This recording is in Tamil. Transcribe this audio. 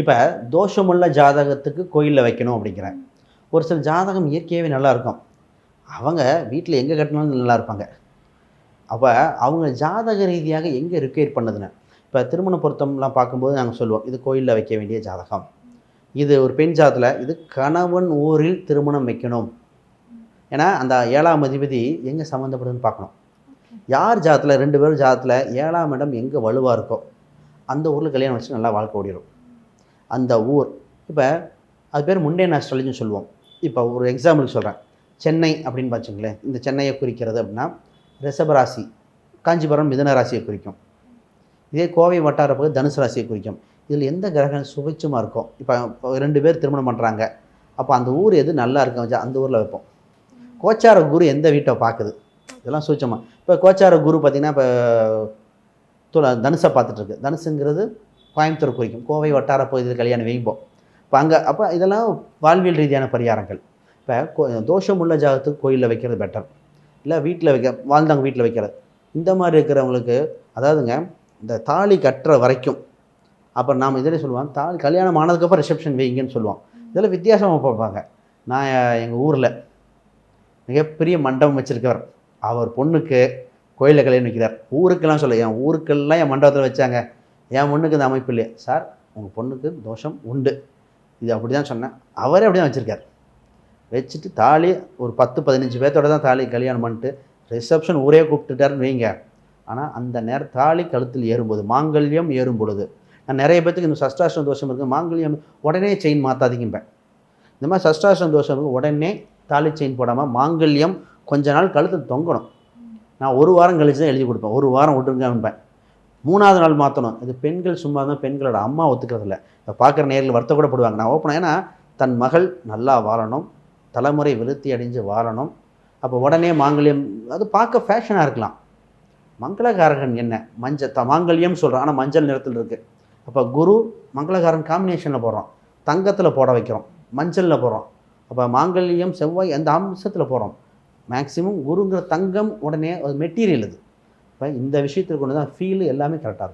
இப்போ தோஷமுள்ள ஜாதகத்துக்கு கோயிலில் வைக்கணும் அப்படிங்கிறேன். ஒரு சில ஜாதகம் இயற்கையாகவே நல்லா இருக்கும். அவங்க வீட்டில் எங்கே கட்டினாலும் நல்லா இருப்பாங்க. அப்போ அவங்க ஜாதக ரீதியாக எங்கே ரிக்வயர் பண்ணுதுன்னு. இப்போ திருமண பொருத்தம்லாம் பார்க்கும்போது நாங்கள் சொல்லுவோம் இது கோயிலில் வைக்க வேண்டிய ஜாதகம். இது ஒரு பெண் ஜாதத்தில் இது கணவன் ஊரில் திருமணம் வைக்கணும். ஏன்னா அந்த ஏழாம் அதிபதி எங்கே சம்மந்தப்படுதுன்னு பார்க்கணும். யார் ஜாதத்தில் ரெண்டு பேரும் ஜாதத்தில் ஏழாம் இடம் எங்கே வலுவாக இருக்கோ அந்த ஊரில் கல்யாணம் வச்சு நல்லா வாழ்க்கை ஓடிடும் அந்த ஊர். இப்போ அது பேர் முண்டேன் ஆஸ்ட்ராலஜின்னு சொல்லுவோம். இப்போ ஒரு எக்ஸாம்பிளுக்கு சொல்கிறேன் சென்னை அப்படின்னு பார்த்துங்களேன் இந்த சென்னையை குறிக்கிறது அப்படின்னா ரிஷபராசி காஞ்சிபுரம் மிதன ராசியை குறிக்கும். இதே கோவை வட்டார பகுதி தனுசு ராசியை குறிக்கும். இதில் எந்த கிரகம் சுபிச்சமாக இருக்கும் இப்போ ரெண்டு பேர் திருமணம் பண்ணுறாங்க அப்போ அந்த ஊர் எது நல்லா இருக்கும் அந்த ஊரில் வைப்போம். கோச்சார குரு எந்த வீட்டை பார்க்குது இதெல்லாம் சூச்சமாக இப்போ கோச்சார குரு பார்த்திங்கன்னா இப்போ துல தனுசை பார்த்துட்ருக்கு தனுசுங்கிறது கோயம்புத்தூர் குறிக்கும் கோவை வட்டார பகுதியில் கல்யாணம் வைப்போம் இப்போ அங்கே அப்போ இதெல்லாம் வாழ்வியல் ரீதியான பரிகாரங்கள். இப்போ கோ தோஷம் உள்ள ஜாகத்துக்கு கோயிலில் வைக்கிறது பெட்டர் இல்லை வீட்டில் வைக்க வாழ்ந்தவங்க வீட்டில் வைக்கிறது. இந்த மாதிரி இருக்கிறவங்களுக்கு அதாவதுங்க இந்த தாலி கட்டுற வரைக்கும் அப்புறம் நாம் இதில் சொல்லுவோம் தாலி கல்யாணம் ஆனதுக்கப்புறம் ரிசப்ஷன் வைங்கன்னு சொல்லுவோம். இதில் வித்தியாசமாக பார்ப்பாங்க. நான் எங்கள் ஊரில் மிகப்பெரிய மண்டபம் வச்சுருக்கவர். அவர் பொண்ணுக்கு கோயிலில் கல்யாணம் வைக்கிறார். ஊருக்கெல்லாம் சொல்ல என் ஊருக்கெல்லாம் என் மண்டபத்தில் வச்சாங்க. என் பொண்ணுக்கு இந்த அமைப்பு இல்லையே. சார் உங்கள் பொண்ணுக்கு தோஷம் உண்டு. இது அப்படி தான் சொன்னேன். அவரே அப்படி தான் வச்சுருக்கார். வச்சுட்டு தாலி ஒரு பத்து பதினஞ்சு பேர்த்தோட தான் தாலி கல்யாணம் பண்ணிட்டு ரிசப்ஷன் ஊரே கூப்பிட்டுட்டாருன்னு வைங்க. ஆனால் அந்த நேரம் தாலி கழுத்தில் ஏறும்போது மாங்கல்யம் ஏறும் பொழுது நான் நிறைய பேத்துக்கு இந்த சஷ்டாஷ்டம் தோஷம் இருக்குது மாங்கல்யம் உடனே செயின் மாற்றாதீங்கம்பேன் இந்த மாதிரி சஷ்டாஷ்டம் தோஷம் இருக்கு உடனே தாலி செயின் போடாமல் மாங்கல்யம் கொஞ்ச நாள் கழுத்தில் தொங்கணும். நான் ஒரு வாரம் கழிச்சு தான் எழுதி கொடுப்பேன். ஒரு வாரம் விட்டுருங்கம்பேன் மூணாவது நாள் மாற்றணும் இது பெண்கள் சும்மா தான் பெண்களோட அம்மா ஒத்துக்கிறதில்ல. இப்போ பார்க்குற நேரில் வருத்த கூட போடுவாங்க. நான் ஓப்பன் ஏன்னா தன் மகள் நல்லா வாழணும். தலைமுறை விருத்தி அடைஞ்சு வாழணும். அப்போ உடனே மாங்கல்யம் அது பார்க்க ஃபேஷனாக இருக்கலாம். மங்களகாரகன் என்ன? மஞ்சள் த மாங்கல்யம் சொல்கிறோம் ஆனால் மஞ்சள் நிறத்தில் இருக்குது அப்போ குரு மங்களகாரன் காம்பினேஷனில் போடுறோம் தங்கத்தில் போட வைக்கிறோம். மஞ்சளில் போகிறோம் அப்போ மாங்கல்யம் செவ்வாய் அந்த அம்சத்தில் போகிறோம் மேக்ஸிமம் குருங்கிற தங்கம் உடனே அது மெட்டீரியல் இது. இப்போ இந்த விஷயத்தில் கொண்டு தான் ஃபீல் எல்லாமே கரெக்டாக இருக்கும்.